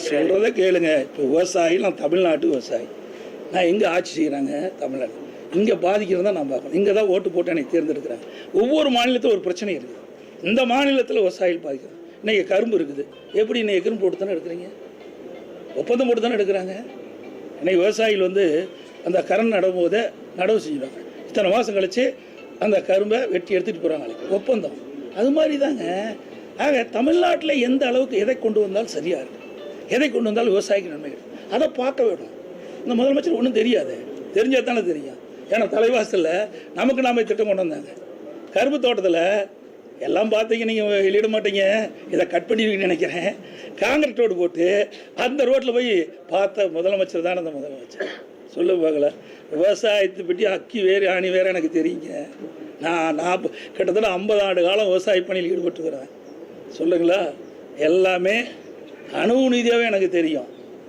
நான் சொல்கிறத கேளுங்க. இப்போ விவசாயி நான் தமிழ்நாட்டு விவசாயி. நான் எங்கே ஆட்சி செய்கிறாங்க தமிழ்நாடு இங்கே பாதிக்கிறதா நான் பார்க்கணும். இங்கே தான் ஓட்டு போட்டு எனக்கு தேர்ந்தெடுக்கிறாங்க. ஒவ்வொரு மாநிலத்தில் ஒரு பிரச்சனை இருக்குது இந்த மாநிலத்தில் விவசாயிகள் பாதிக்கிறது இன்றைக்கி கரும்பு இருக்குது. எப்படி இன்னைக்கு கரும்பு போட்டு தானே எடுக்கிறீங்க? ஒப்பந்தம் போட்டு தானே எடுக்கிறாங்க. இன்னைக்கு விவசாயிகள் வந்து அந்த கரண் நடும்போதே நடவு செஞ்சுடுவாங்க. இத்தனை மாதம் கழித்து அந்த கரும்பை வெட்டி எடுத்துகிட்டு போகிறாங்க ஒப்பந்தம். அது மாதிரி தாங்க. ஆக தமிழ்நாட்டில் எந்த அளவுக்கு எதை கொண்டு வந்தாலும் சரியாக இருக்கும் எதை கொண்டு வந்தாலும் விவசாயிக்கு நன்மை கிடைக்கும். அதை பார்க்க வேணும் இந்த முதலமைச்சர் ஒன்றும் தெரியாது. தெரிஞ்சால் தானே தெரியும். ஏன்னா தலைவாசலில் நமக்கு நாம திட்டம் கொண்டு வந்தாங்க. கரும்பு தோட்டத்தில் எல்லாம் பார்த்தீங்க நீங்கள் வெளியிட மாட்டீங்க. இதை கட் பண்ணிடுவீங்கன்னு நினைக்கிறேன். காங்கிரட் ரோடு போட்டு அந்த ரோட்டில் போய் பார்த்த முதலமைச்சர் தானே அந்த முதலமைச்சர். சொல்ல பார்க்கல விவசாயத்தை பற்றி அக்கி வேறு ஆணி வேறு எனக்கு தெரியுங்க. நான் நான் கிட்டத்தட்ட ஐம்பது ஆண்டு காலம் விவசாய பணியில் ஈடுபட்டுக்கிறேன் சொல்லுங்களா? எல்லாமே அணுவு நீதியாகவே எனக்கு தெரியும்.